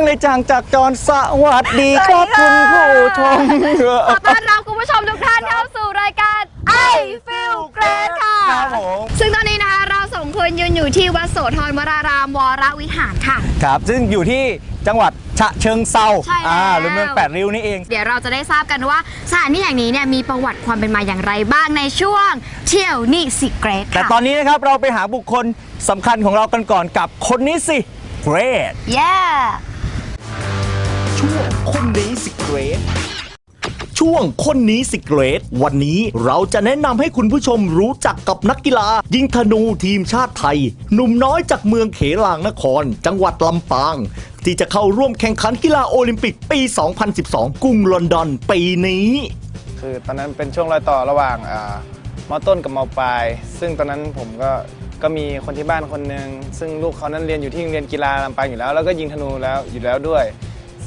รักจังเลยจังจากจรสวัสดีครับคุณผู้ชมขอต้อนรับคุณผู้ชมทุกท่านเข้าสู่รายการ I Feel Great ค่ะครับผมซึ่งตอนนี้นะคะเราสองคนยืนอยู่ที่วัดโสธรวรารามวรวิหารค่ะ ครับ ซึ่งอยู่ที่จังหวัดฉะเชิงเซาใช่แล้ว อ่าหรือเมืองแปดริ้วนี่เอง เดี๋ยวเราจะได้ทราบกันว่าสถานที่แห่งนี้เนี่ยมีประวัติความเป็นมาอย่างไรบ้างในช่วงเที่ยวนี่สิเกรดแต่ตอนนี้นะครับเราไปหาบุคคลสำคัญของเรากันก่อนกับคนนี้สิเกรด เย้ ช่วงคนนี้สิเกรดช่วงคนนี้สิเกรดวันนี้เราจะแนะนำให้คุณผู้ชมรู้จักกับนักกีฬา ยิงธนูทีมชาติไทย หนุ่มน้อยจากเมืองเขลางนคร จังหวัดลำปาง ที่จะเข้าร่วมแข่งขันกีฬาโอลิมปิกปี 2012 กรุงลอนดอนปีนี้ คือตอนนั้นเป็นช่วงรอยต่อระหว่างมอต้นกับมอปลาย ซึ่งตอนนั้นผมก็ก็มีคนที่บ้านคนหนึ่งซึ่งลูกเขานั้นเรียนอยู่ที่โรงเรียนกีฬาลำปางอยู่แล้ว แล้วก็ยิงธนูแล้วอยู่แล้วด้วย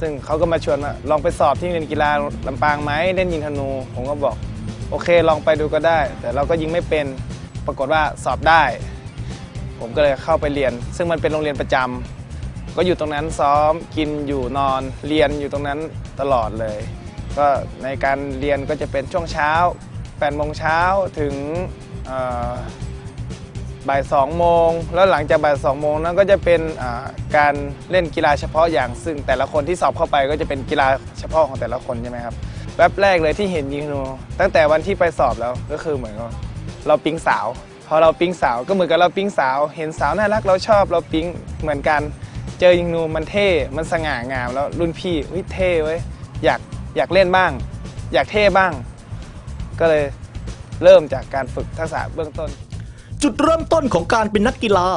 ซึ่งเขาก็มาชวนว่าลองไปสอบที่โรงเรียนกีฬาลำปางไหมเล่นยิงธนู ผมก็บอกโอเคลองไปดูก็ได้ แต่เราก็ยิงไม่เป็นปรากฏว่าสอบได้ ผมก็เลยเข้าไปเรียน ซึ่งมันเป็นโรงเรียนประจำก็อยู่ตรงนั้นซ้อมกินอยู่นอนเรียนอยู่ตรงนั้นตลอดเลย ก็ในการเรียนก็จะเป็นช่วงเช้า8โมงเช้าถึง บ่าย2โมงแล้วหลังจากบ่าย2โมงนั้นก็จะเป็นการเล่นกีฬาเฉพาะอย่างซึ่งแต่ละคนที่สอบเข้าไปก็จะเป็นกีฬาเฉพาะของแต่ละคนใช่ไหมครับแวบแรกเลยที่เห็นยิงนูตั้งแต่วันที่ไปสอบแล้วก็คือเหมือนเราปิ๊งสาว พอเราปิ๊งสาวก็เหมือนกับเราปิ๊งสาว เห็นสาวน่ารักเราชอบเราปิ๊งเหมือนกัน เจอยิงนูมันเท่ มันสง่างามแล้วรุ่นพี่เฮ้ยเท่เว้ยอยากอยากเล่นบ้าง อยากเท่บ้าง ก็เลยเริ่มจากการฝึกทักษะเบื้องต้น จุดเริ่มต้นของการเป็นนักกีฬา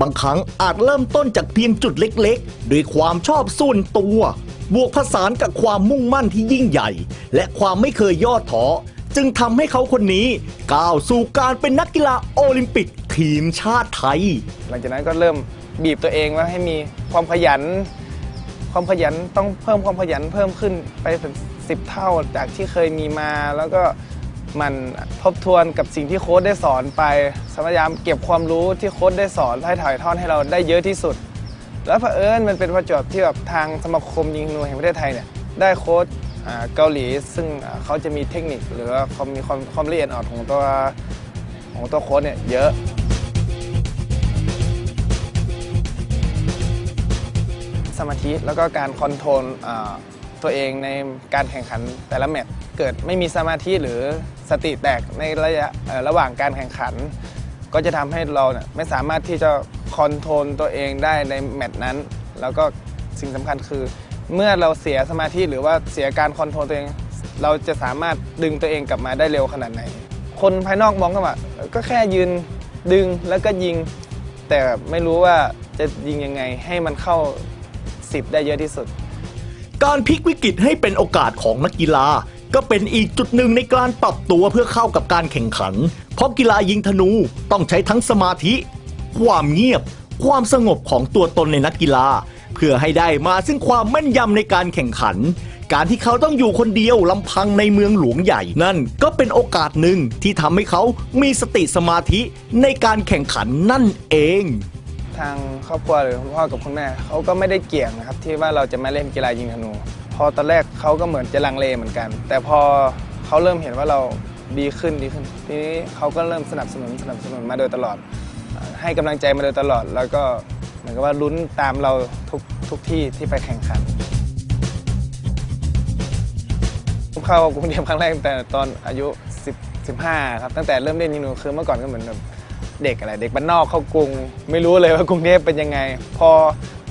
บางครั้งอาจเริ่มต้นจากเพียงจุดเล็กๆ ด้วยความชอบส่วนตัว บวกผสานกับความมุ่งมั่นที่ยิ่งใหญ่ และความไม่เคยย่อท้อจึงทำให้เขาคนนี้ก้าวสู่การเป็นนักกีฬาโอลิมปิกทีมชาติไทย หลังจากนั้นก็เริ่มบีบตัวเองว่าให้มีความขยัน ความขยันต้องเพิ่มความขยันเพิ่มขึ้นไปสิบเท่าจากที่เคยมีมาแล้วก็ มันทบทวนกับสิ่งที่โค้ชได้สอนไปพยายามเก็บความรู้ที่โค้ชได้สอนให้ถ่ายทอดให้เราได้เยอะที่สุด แล้วเผอิญมันเป็นประจวบที่แบบทางสมาคมยิงนูแห่งประเทศไทยเนี่ยได้โค้ชอ่าเกาหลี ซึ่งเขาจะมีเทคนิคหรือว่าเขามีความความละเอียดอ่อนของตัวของตัวโค้ชเนี่ยเยอะสมาธิแล้วก็การคอนโทรลตัวเองในการแข่งขันแต่ละแมตช์เกิดไม่มีสมาธิหรือ สติแตกในระยะระหว่างการแข่งขัน ก็จะทำให้เราเนี่ยไม่สามารถที่จะคอนโทรลตัวเองได้ในแมตช์นั้น แล้วก็สิ่งสำคัญคือ เมื่อเราเสียสมาธิหรือว่าเสียการคอนโทรลตัวเอง เราจะสามารถดึงตัวเองกลับมาได้เร็วขนาดไหน คนภายนอกมองก็ว่าก็แค่ยืนดึงแล้วก็ยิง แต่ไม่รู้ว่าจะยิงยังไงให้มันเข้า 10 ได้เยอะที่สุด การพลิกวิกฤตให้เป็นโอกาสของนักกีฬา ก็เป็นอีกจุดหนึ่งในการปรับตัวเพื่อเข้ากับการแข่งขัน เพราะกีฬายิงธนูต้องใช้ทั้งสมาธิ ความเงียบ ความสงบของตัวตนในนักกีฬา เพื่อให้ได้มาซึ่งความแม่นยำในการแข่งขัน การที่เขาต้องอยู่คนเดียวลำพังในเมืองหลวงใหญ่นั่นก็เป็นโอกาสหนึ่งที่ทำให้เขามีสติสมาธิในการแข่งขันนั่นเองทางครอบครัวหรือคุณพ่อกับคุณแม่เขาก็ไม่ได้เกี่ยงนะครับที่ว่าเราจะมาเล่นกีฬายิงธนู พอตอนแรกเขาก็เหมือนจะลังเลเหมือนกัน แต่พอเขาเริ่มเห็นว่าเราดีขึ้นดีขึ้น ทีนี้เขาก็เริ่มสนับสนุนสนับสนุนมาโดยตลอด ให้กำลังใจมาโดยตลอด แล้วก็เหมือนกับว่าลุ้นตามเราทุกทุกที่ที่ไปแข่งขันผมเข้ากรุงเทพครั้งแรกแต่ตอนอายุ 10 15ครับตั้งแต่เริ่มเล่นยิงนูคือเมื่อก่อนก็เหมือนแบบเด็กอะไร เด็กบ้านนอกเข้ากรุง ไม่รู้เลยว่ากรุงเทพเป็นยังไง พอ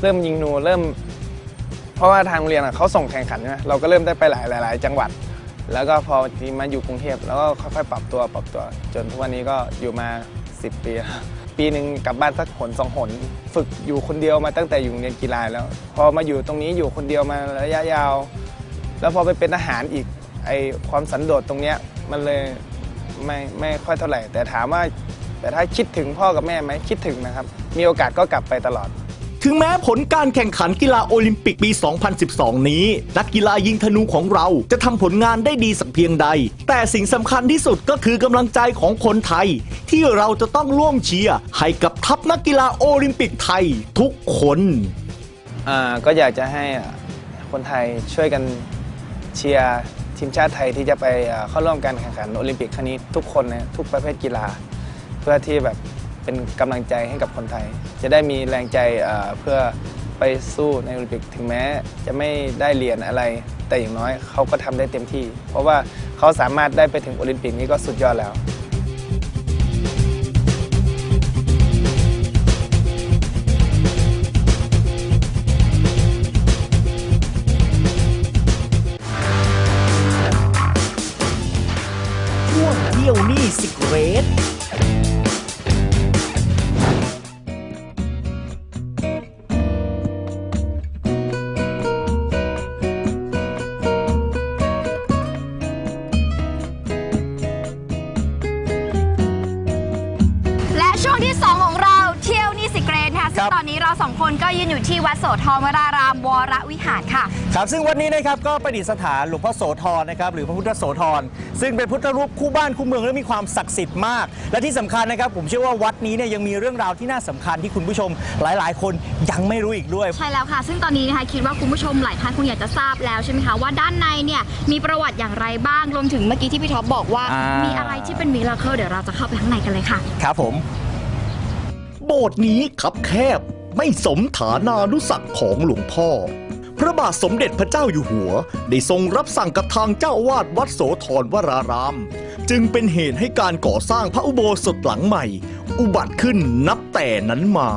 เริ่มยิงนูเริ่ม เพราะว่าทางโรงเรียนอะเขาส่งแข่งขันใช่ไหมเราก็เริ่มได้ไปหลายหลายจังหวัด แล้วก็พอมาอยู่กรุงเทพแล้วก็ค่อยๆปรับตัวปรับตัว จนทุกวันนี้ก็อยู่มา 10 ปีแล้วปีหนึ่งกลับบ้านสักหนสองหน ฝึกอยู่คนเดียวมาตั้งแต่อยู่เรียนกีฬาแล้ว พอมาอยู่ตรงนี้อยู่คนเดียวมาระยะยาว แล้วพอไปเป็นทหารอีกไอความสันโดษตรงเนี้ยมันเลยไม่ไม่ค่อยเท่าไหร่ แต่ถามว่าแต่ถ้าคิดถึงพ่อกับแม่ไหมคิดถึงนะครับ มีโอกาสก็กลับไปตลอด ถึงแม้ผลการแข่งขันกีฬาโอลิมปิกปี 2012 นี้ นักกีฬายิงธนูของเราจะทำผลงานได้ดีสักเพียงใด แต่สิ่งสำคัญที่สุดก็คือกำลังใจของคนไทย ที่เราจะต้องร่วมเชียร์ให้กับทัพนักกีฬาโอลิมปิกไทยทุกคนอ่าก็อยากจะให้คนไทยช่วยกันเชียร์ทีมชาติไทยที่จะไปเข้าร่วมการแข่งขันโอลิมปิกครั้งนี้ทุกคนนะทุกประเภทกีฬา เพื่อที่แบบ เป็นกำลังใจให้กับคนไทย จะได้มีแรงใจเพื่อไปสู้ในโอลิมปิกถึงแม้จะไม่ได้เหรียญอะไร แต่อย่างน้อยเขาก็ทำได้เต็มที่ เพราะว่าเขาสามารถได้ไปถึงโอลิมปิกนี้ก็สุดยอดแล้ว ธรวรารามวรวิหารค่ะ ครับซึ่งวันนี้นะครับก็ประดิษฐานหลวงพ่อโสธรนะครับหรือพระพุทธโสธรซึ่งเป็นพุทธรูปคู่บ้านคู่เมืองและมีความศักดิ์สิทธิ์มาก และที่สำคัญนะครับ ผมเชื่อว่าวัดนี้เนี่ยยังมีเรื่องราวที่น่าสำคัญที่คุณผู้ชมหลาย ๆ คนยังไม่รู้อีกด้วย ใช่แล้วค่ะ ซึ่งตอนนี้นะคะคิดว่าคุณผู้ชมหลายท่านคงอยากจะทราบแล้วใช่ไหมคะว่าด้านในเนี่ยมีประวัติอย่างไรบ้างรวมถึงเมื่อกี้ที่พี่ท็อปบอกว่าอ่ามีมีอะไรที่เป็นมิราเคิลเดี๋ยวเราจะเข้าไปข้างในกันเลยค่ะ ครับผม โบสถ์นี้คับแคบ ไม่สมฐานานุสักของหลวงพ่อ พระบาทสมเด็จพระเจ้าอยู่หัว ได้ทรงรับสั่งกับทางเจ้าอาวาดวัดโสธรวราราม จึงเป็นเหตุให้การก่อสร้างพระอุโบสถหลังใหม่ อุบัติขึ้นนับแต่นั้นมา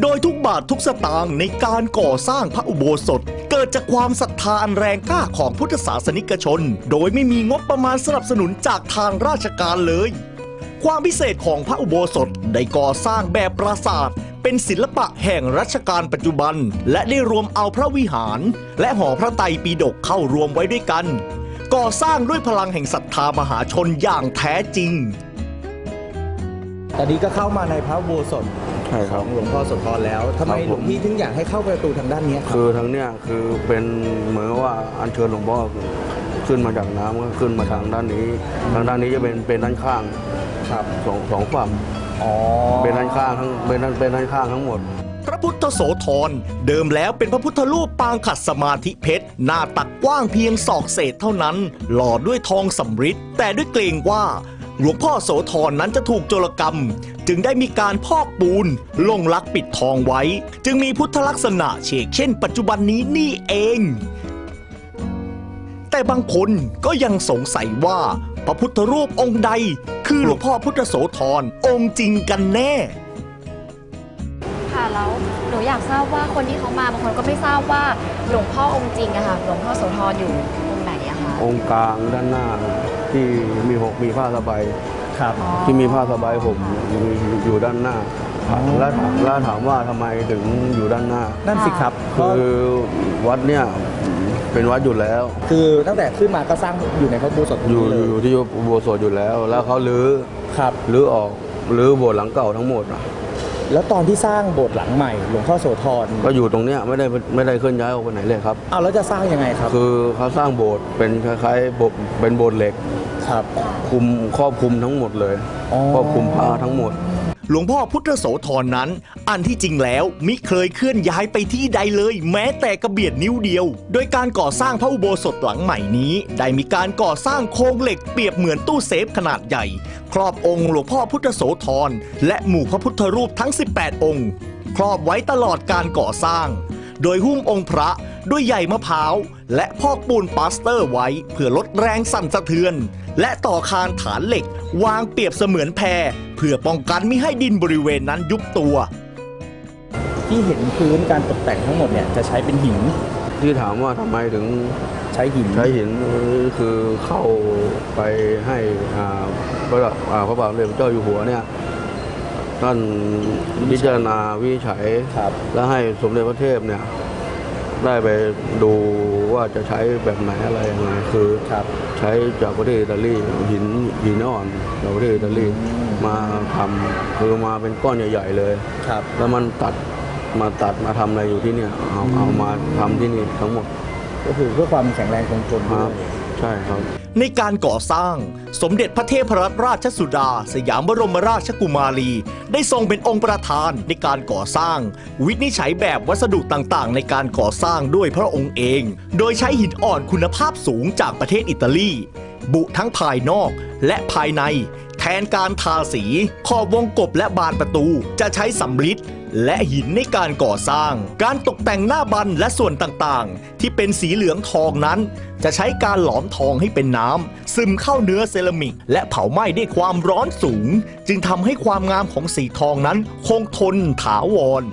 โดยทุกบาททุกสตางค์ในการก่อสร้างพระอุโบสถเกิดจากความศรัทธาอันแรงกล้าของพุทธศาสนิกชน โดยไม่มีงบประมาณสนับสนุนจากทางราชการเลย ความพิเศษของพระอุโบสถได้ก่อสร้างแบบปราสาท เป็นศิลปะแห่งรัชกาลปัจจุบัน และได้รวมเอาพระวิหาร และหอพระไตรปิฎกเข้ารวมไว้ด้วยกัน ก่อสร้างด้วยพลังแห่งศรัทธามหาชนอย่างแท้จริง ตอนนี้ก็เข้ามาในพระอุโบสถใช่คขรัอบ งหลวงพ่อโสธรแล้วทำไมครับผม หลวงพี่ถึงอยากให้เข้าประตูทางด้านเนี้ยครับคือทั้งเนี้ยคือเป็นเหมือนกับว่าอัญเชิญหลวงพ่อขึ้นมาจากน้ำก็ขึ้นมาทางด้านนี้ ทางด้านนี้จะเป็นเป็นด้านข้างครับสองสองฝั่ง อ๋อเป็นด้านข้างทั้งเป็นด้านเป็นด้านข้างทั้งหมด พระพุทธโสธรเดิมแล้วเป็นพระพุทธรูปปางขัดสมาธิเพชร หน้าตักกว้างเพียงศอกเศษเท่านั้น หล่อด้วยทองสำริดแต่ด้วยเกรงว่า หลวงพ่อโสธรนั้นจะถูกโจรกรรม จึงได้มีการพอกปูน ลงลักปิดทองไว้ จึงมีพุทธลักษณะเฉกเช่น ปัจจุบันนี้นี่เอง แต่บางคนก็ยังสงสัยว่า พระพุทธรูปองค์ใด คือหลวงพ่อพุทธโสธรองค์จริงกันแน่ ค่ะแล้วหนูอยากทราบว่าคนที่เขามาบางคนก็ไม่ทราบว่าหลวงพ่อองค์จริงอะค่ะหลวงพ่อโสธรอยู่องค์ไหนอะคะองค์กลางด้านหน้าที่มีหกมีผ้าสบายครับ ที่มีผ้าสบายผมอยู่อยู่ด้านหน้าแล้วถามแล้วถามว่าทำไมถึงอยู่ด้านหน้า นั่นสิครับ คือวัดเนี่ย เป็นวัดอยู่แล้ว คือตั้งแต่ขึ้นมาก็สร้างอยู่ในพระอุโบสถอยู่เลอยู่ที่อุโบสถอยู่แล้ว แล้วเขาลื้อครับลื้อออกลื้อโบสถ์หลังเก่าทั้งหมดอะแล้วตอนที่สร้างโบสถ์หลังใหม่หลวงพ่อโสธรก็อยู่ตรงเนี้ยไม่ได้ไม่ได้เคลื่อนย้ายออกไปไหนเลยครับ เอาแล้วจะสร้างยังไงครับคือเขาสร้างโบสถ์เป็นคล้ายๆโบสถ์เป็นโบสถ์เหล็ก ครับ คุมครอบคลุมทั้งหมดเลย อ๋อ ครอบคลุมพระทั้งหมด หลวงพ่อพุทธโสธรนั้น อันที่จริงแล้วมิเคยเคลื่อนย้ายไปที่ใดเลย แม้แต่กระเบียดนิ้วเดียว โดยการก่อสร้างพระอุโบสถหลังใหม่นี้ ได้มีการก่อสร้างโครงเหล็กเปรียบเหมือนตู้เซฟขนาดใหญ่ ครอบองค์หลวงพ่อพุทธโสธรและหมู่พระพุทธรูปทั้ง 18 องค์ ครอบไว้ตลอดการก่อสร้าง โดยหุ้มองค์พระด้วยใยมะพร้าวและพอกปูนปาสเตอร์ไว้เพื่อลดแรงสั่นสะเทือน และต่อคานฐานเหล็ก วางเปรียบเสมือนแพรเพื่อป้องกันไม่ให้ดินบริเวณนั้นยุบตัว ที่เห็นพื้นการตกแต่งทั้งหมดเนี่ยจะใช้เป็นหิน ที่ถามว่าทำไมถึงใช้หิน ใช้หินคือเข้าไปให้อ่าพระบาทอ่าพระบาทสมเด็จพระเจ้าอยู่หัวเนี่ยท่านพิจารณาวินิจฉัย ครับ แล้วให้สมเด็จพระเทพเนี่ย ได้ไปดูว่าจะใช้แบบไหนอะไรยังไงคือครับ ใช้จากประเทศอิตาลีหินหินอ่อนจากประเทศอิตาลีมาทำคือมาเป็นก้อนใหญ่ ๆ เลย ครับ แล้วมันตัดมาตัดมาทำอะไรอยู่ที่เนี่ยเอาเอามาทำที่นี่ทั้งหมดก็คือเพื่อความแข็งแรงคงทนคด้รัวบยใช่ครับ ในการก่อสร้าง สมเด็จพระเทพรัตนราชสุดา สยามบรมราชกุมารี ได้ทรงเป็นองค์ประธานในการก่อสร้าง วินิจฉัยแบบวัสดุต่างๆ ในการก่อสร้างด้วยพระองค์เอง โดยใช้หินอ่อนคุณภาพสูงจากประเทศอิตาลี บุทั้งภายนอกและภายใน แทนการทาสี ขอบวงกบและบานประตูจะใช้สำลิด และหินในการก่อสร้าง การตกแต่งหน้าบันและส่วนต่างๆ ที่เป็นสีเหลืองทองนั้น จะใช้การหลอมทองให้เป็นน้ำซึมเข้าเนื้อเซรามิก และเผาไหม้ด้วยความร้อนสูง จึงทำให้ความงามของสีทองนั้นคงทนถาวร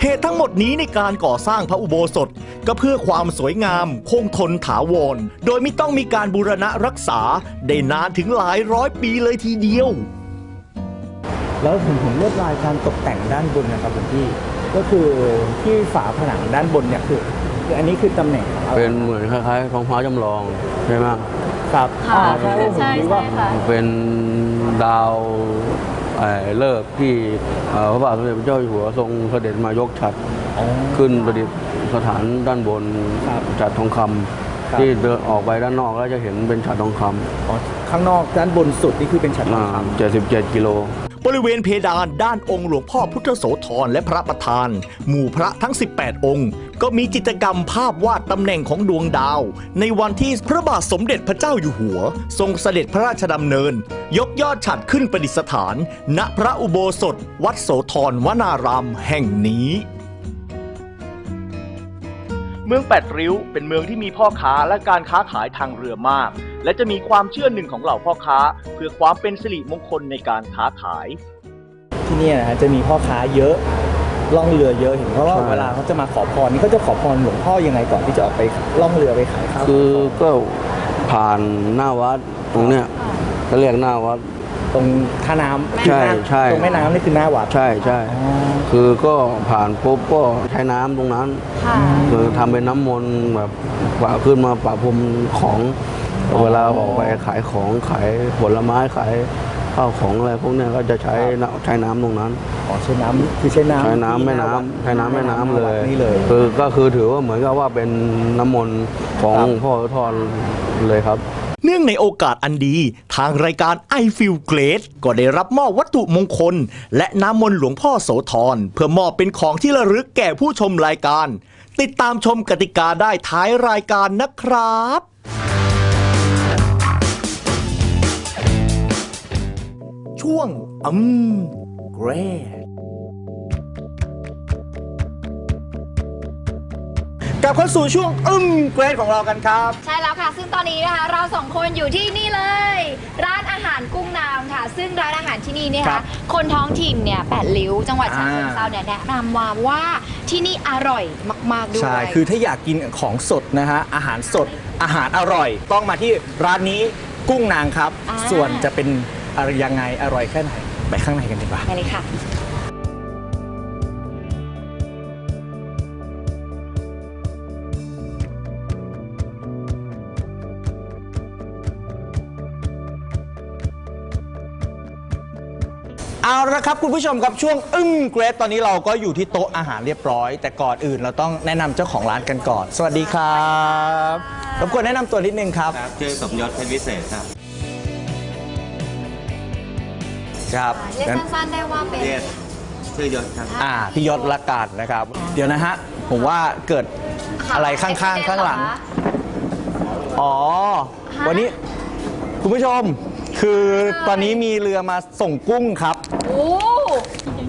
เหตุทั้งหมดนี้ในการก่อสร้างพระอุโบสถ ก็เพื่อความสวยงาม คงทนถาวร โดยไม่ต้องมีการบูรณะรักษา ได้นานถึงหลายร้อยปีเลยทีเดียว แล้วผมผมลวดลายการตกแต่งด้านบนนะครับคุณพี่ก็คือที่ฝาผนังด้านบนเนี่ยคือคืออันนี้คือตำแหน่งของอะไรเป็นเหมือนคล้ายๆท้องฟ้าจำลองใช่ไหมครับค่ะอ่าใช่ผมใช่คิดใช่ว่าค่ะเป็นดาวเอ่อเลิกษ์ที่เอ่อพระบาทสมเด็จพระเจ้าอยู่หัวทรงเสด็จมายกฉัดอ๋อขึ้นประดิษฐานด้านบนครับฉัดทองคำครับที่เดินออกไปด้านนอกแล้วจะเห็นเป็นฉัดทองคอ๋อข้างนอกด้านบนสุดนี่คือเป็นฉัดำทองคเจ็ดสิบเจ็ดกิโล บริเวณเพดานด้านองค์หลวงพ่อพุทธโสธรและพระประธาน หมู่พระทั้ง 18 องค์ ก็มีจิตรกรรมภาพวาดตำแหน่งของดวงดาว ในวันที่พระบาทสมเด็จพระเจ้าอยู่หัว ทรงเสด็จพระราชดำเนิน ยกยอดฉัดขึ้นประดิษฐาน ณพระอุโบสถ วัดโสธรวนารามแห่งนี้ เมืองแปดริ้วเป็นเมืองที่มีพ่อค้าและการค้าขายทางเรือมาก และจะมีความเชื่อหนึ่งของเหล่าพ่อค้า เพื่อความเป็นสิริมงคลในการค้าขายำที่เนี่ยนะฮะจะมีพ่อค้าเยอะล่องเรือเยอะเห็นเพราะว่าใช่ เวลาเขาจะมาขอพรนี่เขาจะขอพรหลวงพ่อยังไงก่อนที่จะออกไปล่องเรือไปขายข้าวคือก็ผ่านหน้าวัดตรงเนี้ยเขาเรียกหน้าวัด ตรงท่าน้ำใช่คือหน้าใช่ ตรงแม่น้ำนี่คือหน้าวัดใช่ใช่อ๋อคือก็ผ่านปุ๊บก็ใช้น้ำตรงนั้น ค่ะคือทำเป็นน้ำมนต์แบบปะขึ้นมาปะพรมของเวลาออกไปขายของขายผลไม้ขายข้าวของอะไรพวกเนี้ยก็จะใช้น้ำใช้น้ำตรงนั้น อ๋อใช้น้ำคือใช้น้ำใช้น้ำแม่ที่หาวัดน้ำใช้น้ำแม่น้ำเลยนี่เลย คือก็คือถือว่าเหมือนกับว่าเป็นน้ำมนต์ของครับพ่อทอนเลยครับ เนื่องในโอกาสอันดี ทางรายการ i f e e l Great ก็ได้รับมอบวัตถุมงคล และน้ำมนต์หลวงพ่อโสธรเพื่อมอบเป็นของที่ระลึกแก่ผู้ชมรายการ ติดตามชมกติกาได้ท้ายรายการนะครับช่วงอืม Great กลับเข้าสู่ช่วงอึ้มเกรดของเรากันครับ ใช่แล้วค่ะ ซึ่งตอนนี้นะคะเราสองคนอยู่ที่นี่เลย ร้านอาหารกุ้งนางค่ะ ซึ่งร้านอาหารที่นี่เนี่ยครัค่ะบคนท้องถิ่นเนี่ยแปดริ้ว จังหวัดฉะอ่าเชิงเทราเนี่ยแนะนำมาว่าที่นี่อร่อยมาก ๆ ด้วย ใช่ คือถ้าอยากกินของสดนะฮะ อาหารสด อาหารอร่อย ต้องมาที่ร้านนี้กุ้งนางครับ อ่า ส่วนจะเป็นอะไรยังไง อร่อยแค่ไหน ไปข้างในกันดีกว่า ไปเลยค่ะ เอาละครับคุณผู้ชมครับช่วงอึ้งเกรดตอนนี้เราก็อยู่ที่โต๊ะอาหารเรียบร้อย แต่ก่อนอื่นเราต้องแนะนำเจ้าของร้านกันก่อน สวัสดีครับรบกวนแนะนำตัวนิดนึงครับครับชื่อสมยศเพชรวิเศษครับครับเรียกงั้น สั้นๆได้ว่าเป็น เรียกชื่อยศครับอ่าพี่ยศละกันนะครับ เดี๋ยวนะฮะ ผมว่าเกิดอะไรข้างๆ ข้างหลัง อ๋อ วันนี้ คุณผู้ชม คือตอนนี้มีเรือมาส่งกุ้งครับโอ้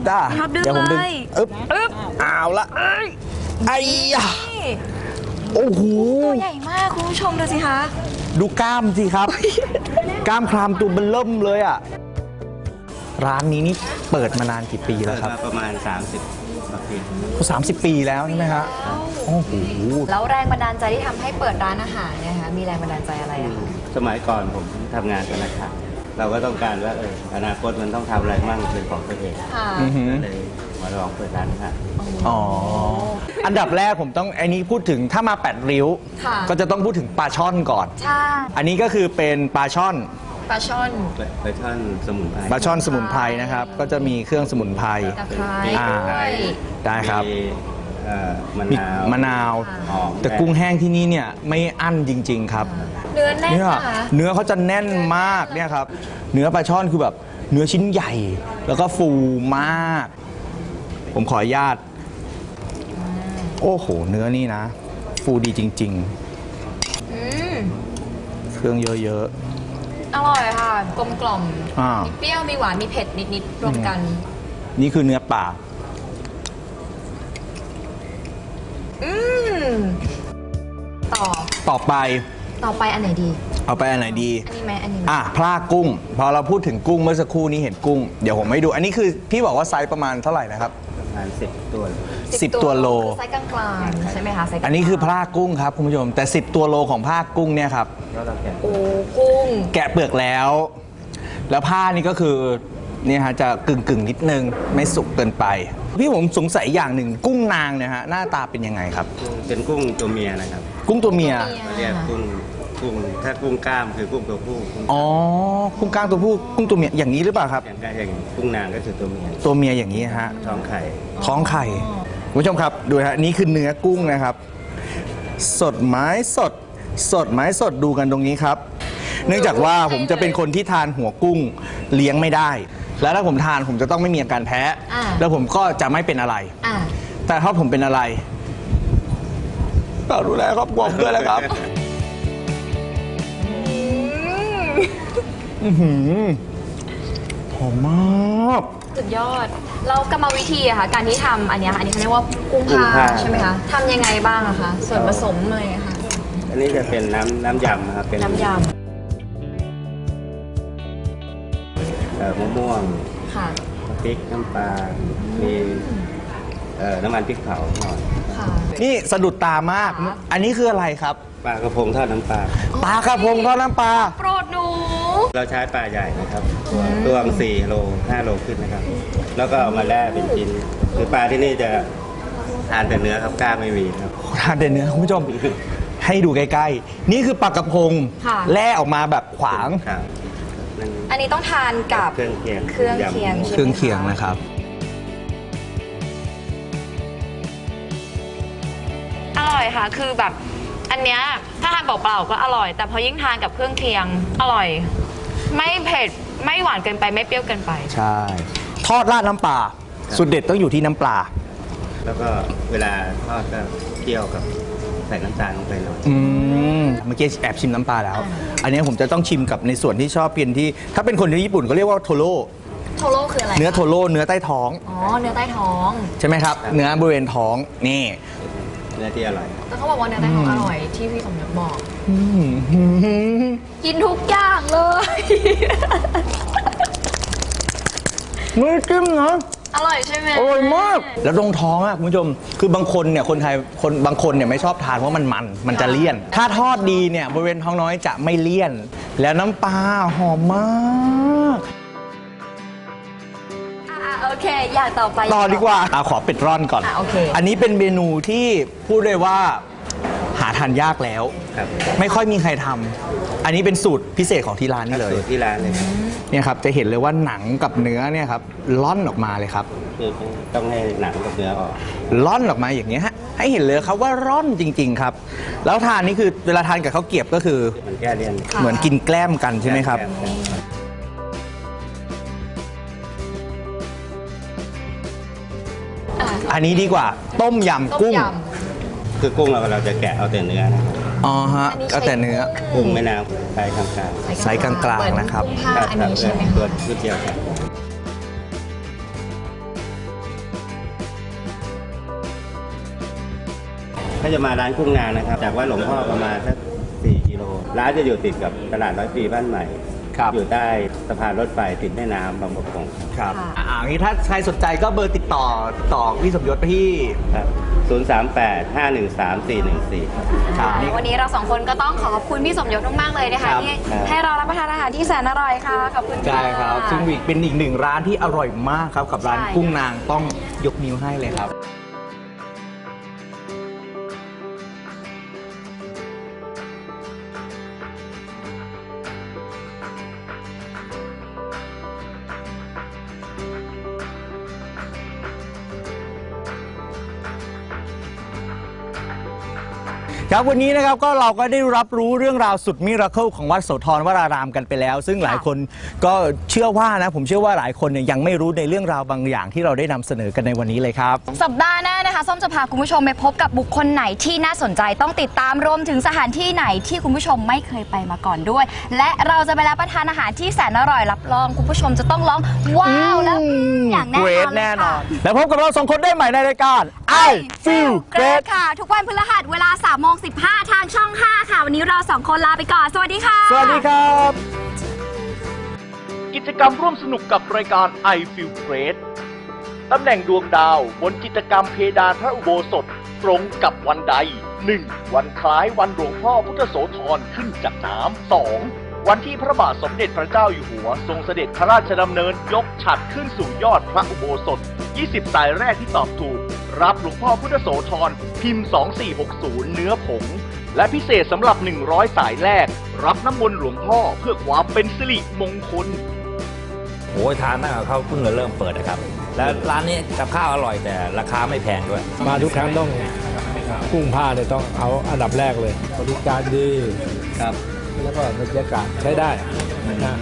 จ้าครับดึงเดี๋ยวผมดึงเลย อึ๊บอึ๊บเอาละไอ้ยะนี่โอ้โห ตัวใหญ่มากคุณผู้ชมดูสิคะดูกล้ามสิครับ กล้ามคลามตัวเบลเริ่มเลยอะ ร้านนี้นี่เปิดมานานกี่ปีเปิแล้ดวครับมาประมาณ 30กว่าปีสามสิบปีแล้วใช่ไหมฮะโอ้โห แล้วแรงบันดาลใจที่ทำให้เปิดร้านอาหารเนี่ยนะคะมีแรงบันดาลใจอะไรอะคะ สมัยก่อนผมทำงานธนาคารเราก็ต้องการว่าเอออนาคตมันต้องทำอะไรมั่งเป็นของตัวเองค่ะ อือหือ ก็เลยมาลองเปิดร้านอาหารอ๋อ อันดับแรกผมต้องไอ้นี้พูดถึงถ้ามาแปดริ้ว ค่ะ ก็จะต้องพูดถึงปลาช่อนก่อน ใช่อันนี้ก็คือเป็นปลาช่อน ปลาช่อน ไปท่อนสมุนไพรปลาช่อนสมุนไพรนะครับ ก็จะมีเครื่องสมุนไพรตะไคร้อ่าด้วย ได้ครับ มี เอ่อมะมีนาว มะนาว หอม แต่กุ้งแห้งที่นี่เนี่ยไม่อั้นจริง ๆ ครับ เนื้อแน่นเนี่ยนะคะ เนื้อเขาจะแน่นมากเนี่ยครับ เนื้อปลาช่อนคือแบบเนื้อชิ้นใหญ่ แล้วก็ฟูมาก ผมขออนุญาต โอ้โห เนื้อนี่นะ ฟูดีจริง อืมๆ เครื่องเยอะ อร่อยค่ะ กลมกล่อมอ่ามีมีเปรี้ยวมีหวานมีเผ็ดนิดๆรวมกัน ๆ นี่คือเนื้อปลา อืมต่อต่อไปต่อไปอันไหนดี เอาไปอันไหนดี อันนี้ไหมอันนี้ไหมอะพลากุ้ง พอเราพูดถึงกุ้งเมื่อสักครู่นี้เห็นกุ้ง เดี๋ยวผมให้ดู อันนี้คือพี่บอกว่าไซส์ประมาณเท่าไหร่นะครับ ประมาณสิบตัว 10 ตัวโล คือไซส์กลางๆใช่ไหมคะไซส์กลางๆอันนี้คือพลากุ้งครับคุณผู้ชม แต่ 10 ตัวโลของพลากุ้งเนี่ยครับ ก็เราแกะโอ้กุ้ง แกะเปลือกแล้ว แล้วผ้านี่ก็คือเนี่ยฮะจะกึ่งกึ่งๆนิดนึง ไม่สุกเกินไป พี่ผมสงสัยอย่างหนึ่งกุ้งนางเนี่ยฮะหน้าตาเป็นยังไงครับ เป็นกุ้งตัวเมียนะครับกุ้งตัวเมียตัวเมียเขาเรียกกุ้งกุ้งถ้ากุ้งกล้ามคือกุ้งตัวผู้กุ้งอ๋อกุ้งกลางตัวผู้กุ้งตัวเมียอย่างนี้หรือเปล่าครับอย่างก็อย่างกุ้งนางก็คือตัวเมียตัวเมียอย่างนี้ฮะท้องไข่ท้องไข่คุณผู้ชมครับดูฮะนี่คือเนื้อกุ้งนะครับ สดไม้สด สดไม้สดดูกันตรงนี้ครับ เนื่องจากว่าผมจะเป็นคนที่ทานหัวกุ้งเลี้ยงไม่ได้ แล้วถ้าผมทานผมจะต้องไม่มีอาการแพ้ อ่า แล้วผมก็จะไม่เป็นอะไร อะแต่ถ้าผมเป็นอะไรเราดูแลครอบครัวผมด้วยนะครับ อื้อหือหอมมาก สุดยอด แล้วกรรมวิธีอะค่ะการที่ทำอันเนี้ยค่ะอันนี้เขาเรียกว่ากุ้งกุ้งพาพา ใช่ไหมคะทำยังไงบ้างอะคะส่วนผสมอะไรอะคะอันนี้จะเป็นน้ำน้ำยำนะครับเป็นน้ำยเมะม่วงำค่ะ พริกน้ำปลามีเอ่อน้ำมันพริกเผาหน่อยค่ะ นี่สะดุดตามาก ครับ อันนี้คืออะไรครับ ปลากระพงทอดน้ำปลา ปลากระพงทอดน้ำปลา โปรดหนู เราใช้ปลาใหญ่นะครับ ตัวตัวสี่โลห้าโลขึ้นนะครับ แล้วก็เอามาแล่เป็นชิ้นคือปลาที่นี่จะทานแต่เนื้อครับกล้างไม่มีครับ ทานแต่เนื้อคุณผู้ชม ให้ดูใกล้ ๆ นี่คือปลากระพงค่ะ แล่ออกมาแบบขวาง ครับ นั่นอันนี้ต้องทานกับเครื่องเคียงเครื่องเคียงยำใช่ไหมเครื่องเคียงนะครับ อร่อยค่ะ คือแบบอันเนี้ยถ้าทานเปล่าๆก็อร่อย แต่พอยิ่งทานกับเครื่องเคียงอร่อย ไม่เผ็ดไม่หวานเกินไปไม่เปรี้ยวเกินไป ใช่ ทอดราดน้ำปลา สุดเด็ดต้องอยู่ที่น้ำปลา แล้วก็เวลาทอดก็เคี่ยวกับ ใส่น้ำตาลลงไปหน่อยอืมเมื่อกี้แอบชิมน้ำปลาแล้ว อันนี้ผมจะต้องชิมกับในส่วนที่ชอบเป็นที่ ถ้าเป็นคนที่ญี่ปุ่นก็เรียกว่าโทโร่โทโร่คืออะไรเนื้อโทโร่เนื้อใต้ท้อง อ๋อ เนื้อใต้ท้อง ใช่ไหมครับ เนื้อบริเวณท้องนี่ เนื้อที่อร่อยแล้วเขาบอกว่าเนื้อใต้ท้องอร่อยที่พี่สมยศบอก อืมกินทุกอย่างเลย ไม่จิ้มนะ อร่อยใช่ไหม อร่อยมาก แล้วตรงท้องอะคุณผู้ชม คือบางคนเนี่ยคนไทยคนบางคนเนี่ยไม่ชอบทานเพราะมันมัน มันจะเลี่ยน ถ้าทอดดีเนี่ยบริเวณท้องน้อยจะไม่เลี่ยน แล้วน้ำปลาหอมมาก อะโอเค อยากต่อไป ต่อดีกว่าอะขอเป็ดร่อนก่อน อะโอเคอันนี้เป็นเมนูที่พูดเลยว่าหา ทานยากแล้ว ครับไม่ค่อยมีใครทำอันนี้เป็นสูตรพิเศษของที่ร้านนี่เลยสูตรที่ร้านเลยครับเนี่ยครับจะเห็นเลยว่าหนังกับเนื้อเนี่ยครับล่อนออกมาเลยครับ คือต้องให้หนังกับเนื้อออกร่อนออกมาอย่างนี้ยฮะให้เห็นเลยครับว่าร่อนจริง ๆ ครับ แล้วทานนี่คือเวลาทานกับข้าวเกรียบก็คือ มันแก้เลี่ยนเหมือนกินแกล้มกันใช่ไหมครับ แก้อะอันนี้ดีกว่าต้มยำต้มกุ้งย คือกุ้งเราเราจะแกะเอาแต่เนื้อนะครับอ๋อฮะอันนี้ใช้ก็แต่เนื้อ กุ้งแม่น้ำไซส์กลางำไซส์กลางๆนะครับเหมือกุ้งผ้าอันนี้ใช่ไหมตัวคะชุดเดียวกันถ้าจะมาร้านกุ้งนางนะครับ จากวัดหลวงพ่อประมาณสักสี่กิโลร้านจะอยู่ติดกับตลาดร้อยปีบ้านใหม่ ครับ อยู่ใต้สะพานรถไฟติดแม่น้ำบางประกงครับอ่าอย่างนี้ถ้าใครสนใจก็เบอร์ติดต่อติดต่อพี่สมยศไปที่ ครับ 038 513 414ครับวันนี้เราสองคนก็ต้องขอขอบคุณพี่สมยศมากๆเลยนะครัคะบที่ครับ ให้เรารับประทานอาหารที่แสนอร่อยค่ะขอบคุณะใช่ครับ ซึ่งอีกเป็นอีกหนึ่งร้านที่อร่อยมากครับ กับร้านใช่ กุ้งนางต้องยกนิ้วให้เลยครับ ครับวันนี้นะครับก็เราก็ได้รับรู้เรื่องราวสุดมิราเคิลของวัดโสธรวรารามกันไปแล้ว ซึ่งหลายคนก็เชื่อว่านะ ผมเชื่อว่าหลายคนเนี่ยยังไม่รู้ในเรื่องราวบางอย่างที่เราได้นำเสนอกันในวันนี้เลยครับ สัปดาห์หน้านะคะส้มจะพาคุณผู้ชมไปพบกับบุคคลไหนที่น่าสนใจต้องติดตามรวมถึงสถานที่ไหนที่คุณผู้ชมไม่เคยไปมาก่อนด้วย และเราจะไปรับประทานอาหารที่แสนอร่อยรับรองคุณผู้ชมจะต้องร้องว้าวแล้วอย่างแน่นอน Great เลยแน่นอค่ะนแล้วพบกับเราสองคนได้ใหม่ในรายการ I Feel Great ค่ะ ทุกวันพฤหัสเวลา3โมง15 ทางช่อง 5 ค่ะ วันนี้เราสองคนลาไปก่อน สวัสดีค่ะ สวัสดีครับ กิจกรรมร่วมสนุกกับรายการ I Feel Great ตำแหน่งดวงดาวบนจิตรกรรมเพดานพระอุโบสถตรงกับวันใด 1. วันคล้ายวันหลวงพ่อพุทธโสธรขึ้นจากน้ำ 2. วันที่พระบาทสมเด็จพระเจ้าอยู่หัว ทรงเสด็จพระราชดำเนินยกฉัดขึ้นสู่ยอดพระอุโบสถ 20 สายแรกที่ตอบถูก รับหลวงพ่อพุทธโสธรพิมพ์ 2460 เนื้อผง และพิเศษสำหรับ 100 สายแรก รับน้ำมนต์หลวงพ่อเพื่อความเป็นสิริมงคลโอ้ยทานตั้งแต่เขาเพิ่งจะเริ่มเปิดนะครับ แล้วร้านนี้กับข้าวอร่อยแต่ราคาไม่แพงด้วย มาทุกครั้งต้องกุ้งผ้าเนี่ยต้องเอาอันดับแรกเลย บริการดีครับ แล้วก็บรรยากาศใช้ได้นะ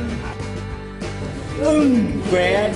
Great